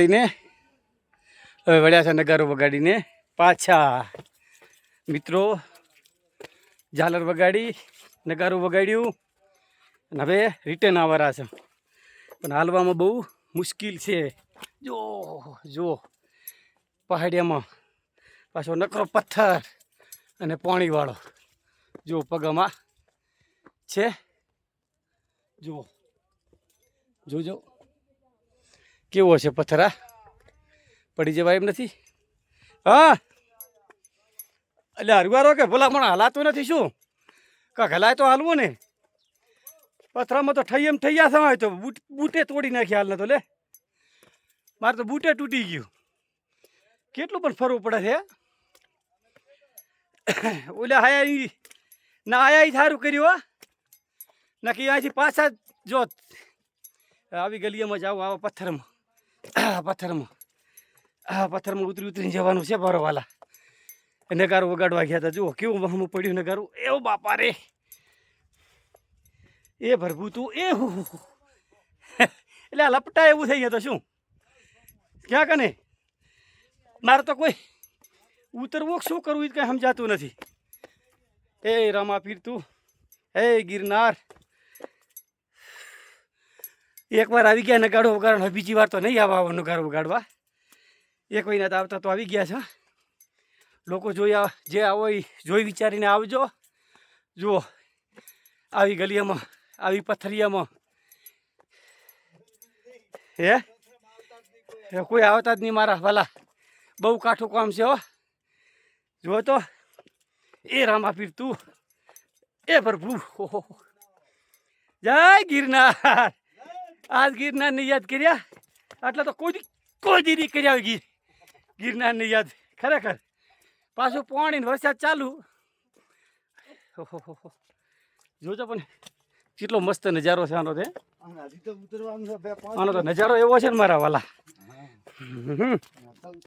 વગાડીને હવે વળ્યા છે નગારો વગાડીને પાછા. મિત્રો, ઝાલર વગાડી, નગારું વગાડ્યું, અને હવે રિટર્ન આવવાના છે. પણ હાલવામાં બહુ મુશ્કેલ છે. જો જો, પહાડિયામાં પાછો નકરો પથ્થર અને પાણીવાળો. જો, પગમાં છે. જુઓ જોજો. કેવો છે પથ્થર આ પડી જવાય એમ નથી? હા. એટલે હરવારો કે ભલામણ હલાતું નથી શું? કાંક હલાય તો હાલવું ને. પથરામાં તો એમ ઠૈયા સમાય તો બૂટ તોડી નાખી હાલ તો લે. મારે તો બૂટે તૂટી ગયું. કેટલું પણ ફરવું પડે છે ઓલા હાયા ના આયા સારું કર્યું, હા? નક્કી અહીંથી પાછા જોત આવી ગલીઓમાં જાવ આવા પથ્થરમાં. આ પથ્થરમાં. આ પથ્થરમાં ઉતરી ઉતરીને જવાનું છે બરોવાલા નગારું વગાડવા ગયા હતા. જુઓ, કેવું વહમું પડ્યું નગારું. એવો બાપા રે એ ભરભૂતું એ હુ હુ હુ. એટલે આ લપટા એવું થઈ ગયું તો શું? ક્યાં કને? મારે તો કોઈ ઉતરવું શું કરવું એ કંઈ સમજાતું નથી. એ રમા પીર તું. હે ગિરનાર. એકવાર આવી ગયા નગાડો વગાડો બીજી વાર તો નહીં આવવા નગાડો વગાડવા. એક મહિના તો આવતા તો આવી ગયા છે. લોકો જોઈ જે આવો એ જોઈ વિચારીને આવજો. જુઓ, આવી ગલીઓમાં આવી પથ્થરિયામાં હે? કોઈ આવતા જ નહીં મારા ભલા બહુ કાઠું કામ છે હો. જુઓ તો. એ રામા પીર તું. એ પ્રભુ. જય ગિરનાર. આજ ગિરનારની યાદ કર્યા? આટલા તો કોઈ કોઈ દીદી કર્યા હોય ગીર. ગિરનારની યાદ. ખરેખર. પાછું પાણી વરસાદ ચાલુ. જોજો પણ કેટલો મસ્ત નજારો છે આનો તે. આનો તો નજારો એવો છે ને મારા વાલા.